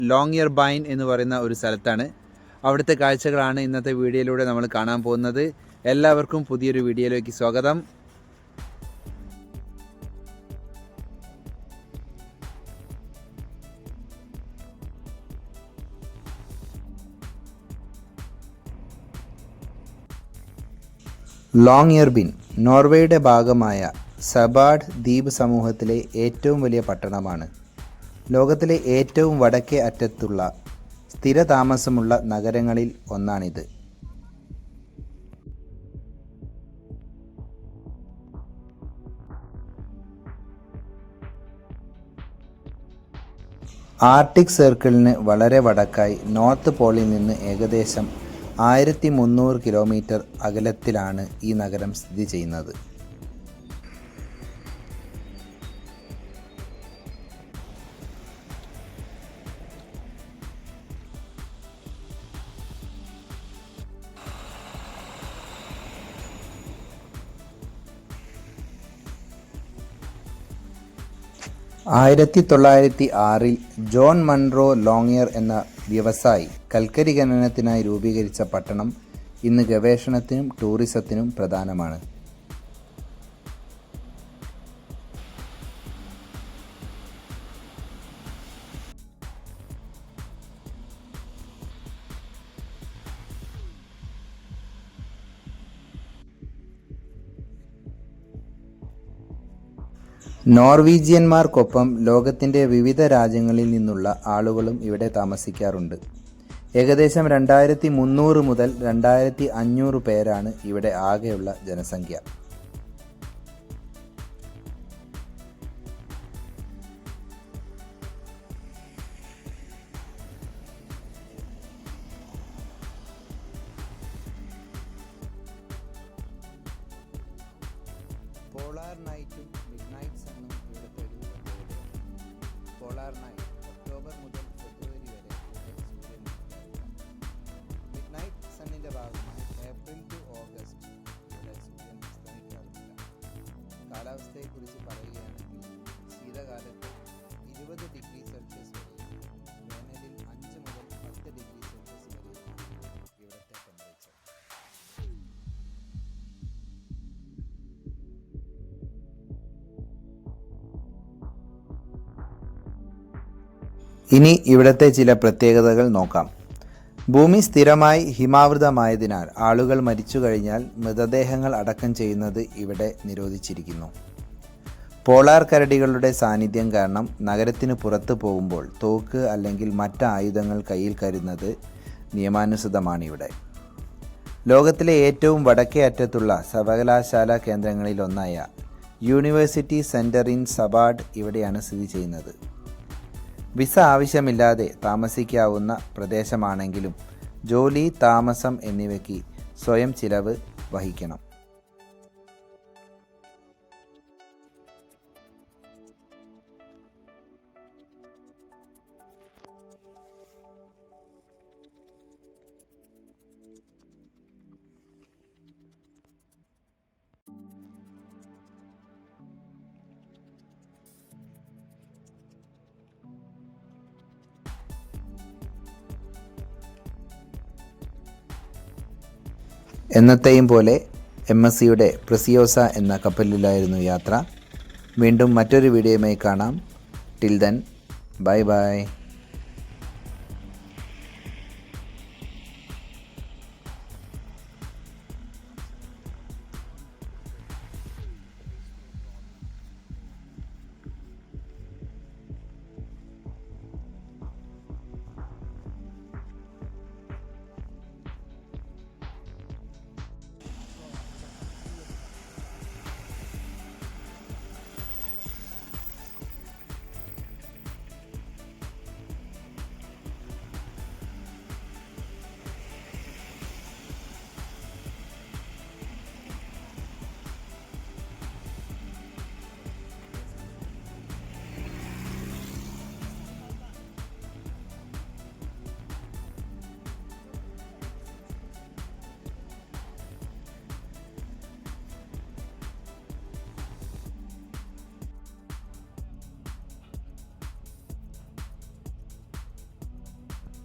Long year ബൈൻ എന്ന് പറയുന്ന ഒരു സ്ഥലത്താണ്. അവിടുത്തെ കാഴ്ചകളാണ് ഇന്നത്തെ വീഡിയോയിലൂടെ നമ്മൾ കാണാൻ പോകുന്നത്. എല്ലാവർക്കും പുതിയൊരു വീഡിയോയിലേക്ക് സ്വാഗതം. ലോങ് ഇയർ ബിൻ നോർവേയുടെ ഭാഗമായ സബാഡ് ദ്വീപ് സമൂഹത്തിലെ ഏറ്റവും വലിയ പട്ടണമാണ്. ലോകത്തിലെ ഏറ്റവും വടക്കേ അറ്റത്തുള്ള സ്ഥിരതാമസമുള്ള നഗരങ്ങളിൽ ഒന്നാണിത്. ആർട്ടിക് സർക്കിളിന് വളരെ വടക്കായി നോർത്ത് പോളിൽ നിന്ന് ഏകദേശം ആയിരത്തി മുന്നൂറ് കിലോമീറ്റർ അകലത്തിലാണ് ഈ നഗരം സ്ഥിതി ചെയ്യുന്നത്. ആയിരത്തി തൊള്ളായിരത്തി ആറിൽ ജോൺ മൺറോ ലോങ്ങിയർ എന്ന വ്യവസായി കൽക്കരി ഖനനത്തിനായി രൂപീകരിച്ച പട്ടണം ഇന്ന് ഗവേഷണത്തിനും ടൂറിസത്തിനും പ്രധാനമാണ്. നോർവീജിയന്മാർക്കൊപ്പം ലോകത്തിന്റെ വിവിധ രാജ്യങ്ങളിൽ നിന്നുള്ള ആളുകളും ഇവിടെ താമസിക്കാറുണ്ട്. ഏകദേശം രണ്ടായിരത്തി മുന്നൂറ് മുതൽ രണ്ടായിരത്തി അഞ്ഞൂറ് പേരാണ് ഇവിടെ ആകെയുള്ള ജനസംഖ്യ. പോളാർ നൈറ്റും മിഡ് നൈറ്റ് സണ്ണും ഇവിടുത്തെ ഒരു Arnaiz. ഇനി ഇവിടുത്തെ ചില പ്രത്യേകതകൾ നോക്കാം. ഭൂമി സ്ഥിരമായി ഹിമാവൃതമായതിനാൽ ആളുകൾ മരിച്ചു കഴിഞ്ഞാൽ മൃതദേഹങ്ങൾ അടക്കം ചെയ്യുന്നത് ഇവിടെ നിരോധിച്ചിരിക്കുന്നു. പോളാർ കരടികളുടെ സാന്നിധ്യം കാരണം നഗരത്തിന് പുറത്തു പോകുമ്പോൾ തോക്ക് അല്ലെങ്കിൽ മറ്റ് ആയുധങ്ങൾ കയ്യിൽ കരുതുന്നത് നിയമാനുസൃതമാണിവിടെ. ലോകത്തിലെ ഏറ്റവും വടക്കേ അറ്റത്തുള്ള സർവകലാശാല കേന്ദ്രങ്ങളിലൊന്നായ യൂണിവേഴ്സിറ്റി സെന്റർ ഇൻ സബാഡ് ഇവിടെയാണ് സ്ഥിതി ചെയ്യുന്നത്. വിസ ആവശ്യമില്ലാതെ താമസിക്കാവുന്ന പ്രദേശമാണെങ്കിലും ജോലി താമസം എന്നിവയ്ക്ക് സ്വയം ചിലവ് വഹിക്കണം. എന്നത്തെയും പോലെ എം എസ് സിയുടെ പ്രസിയോസ എന്ന കപ്പലിലായിരുന്നു യാത്ര. വീണ്ടും മറ്റൊരു വീഡിയോയുമായി കാണാം. Till then bye bye.